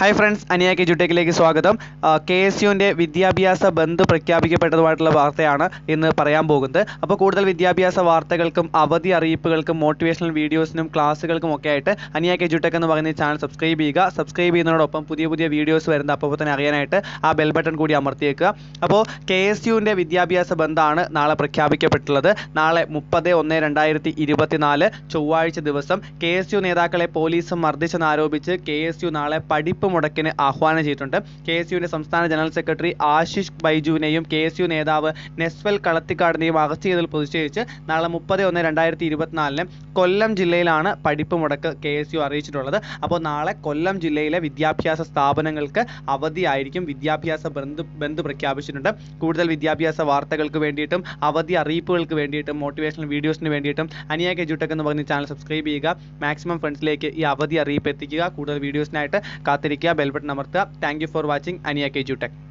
Hi friends Aniya K ജുട്ടേക്കിലേക്ക് സ്വാഗതം. K S യുവിന്റെ വിദ്യാഭ്യാസ ബന്ദ് പ്രഖ്യാപിക്കപ്പെട്ടതുമായിട്ടുള്ള വാർത്തയാണ് ഇന്ന് പറയാൻ പോകുന്നത്. അപ്പോൾ കൂടുതൽ വിദ്യാഭ്യാസ വാർത്തകൾക്കും അവധി അറിയിപ്പുകൾക്കും മോട്ടിവേഷണൽ വീഡിയോസിനും ക്ലാസ്സുകൾക്കും ഒക്കെ ആയിട്ട് അനിയ കെ ജുട്ടേക്ക് എന്ന് പറയുന്ന ചാനൽ സബ്സ്ക്രൈബ് ചെയ്യുക. സബ്സ്ക്രൈബ് ചെയ്യുന്നതോടൊപ്പം പുതിയ പുതിയ വീഡിയോസ് വരുന്ന അപ്പോൾ തന്നെ അറിയാനായിട്ട് ആ ബെൽ ബട്ടൺ കൂടി അമർത്തിയേക്കുക അപ്പോൾ കെ എസ് യുവിന്റെ വിദ്യാഭ്യാസ ബന്ധാണ് നാളെ പ്രഖ്യാപിക്കപ്പെട്ടുള്ളത് നാളെ മുപ്പത് ഒന്ന് രണ്ടായിരത്തി ഇരുപത്തിനാല് ചൊവ്വാഴ്ച ദിവസം കെ എസ് യു നേതാക്കളെ പോലീസ് മർദ്ദിച്ചെന്നാരോപിച്ച് കെ എസ് യു നാളെ പഠിപ്പ് മുടക്കിന് ആഹ്വാനം ചെയ്തിട്ടുണ്ട്. കെ എസ് യുവിന്റെ സംസ്ഥാന ജനറൽ സെക്രട്ടറി ആശിഷ് ബൈജുവിനെയും കെ എസ് യു നേതാവ് നെസ്വൽ കളത്തിക്കാടിനെയും അറസ്റ്റ് ചെയ്തതിൽ പ്രതിഷേധിച്ച് നാളെ മുപ്പത് ഒന്ന് രണ്ടായിരത്തി ഇരുപത്തിനാലിന് കൊല്ലം ജില്ലയിലാണ് പഠിപ്പ് മുടക്ക് കെ എസ് യു അറിയിച്ചിട്ടുള്ളത്. അപ്പോൾ നാളെ കൊല്ലം ജില്ലയിലെ വിദ്യാഭ്യാസ സ്ഥാപനങ്ങൾക്ക് അവധിയായിരിക്കും. വിദ്യാഭ്യാസ ബന്ധു ബന്ധു പ്രഖ്യാപിച്ചിട്ടുണ്ട്. കൂടുതൽ വിദ്യാഭ്യാസ വാർത്തകൾക്ക് വേണ്ടിയിട്ടും അവധി അറിയിപ്പുകൾക്ക് വേണ്ടിയിട്ടും മോട്ടിവേഷണൽ വീഡിയോസിന് വേണ്ടിയിട്ടും അനിയ കെ ജുട്ടക് എന്ന് പറഞ്ഞ ചാനൽ സബ്സ്ക്രൈബ് ചെയ്യുക. മാക്സിമം ഫ്രണ്ട്സിലേക്ക് ഈ അവധി അറിയിപ്പ് എത്തിക്കുക. കൂടുതൽ വീഡിയോസിനായിട്ട് കാത്തിരിക്കുക. ബെൽ ബട്ടൺ അമർത്തുക. Thank for watching Aniya K Jutech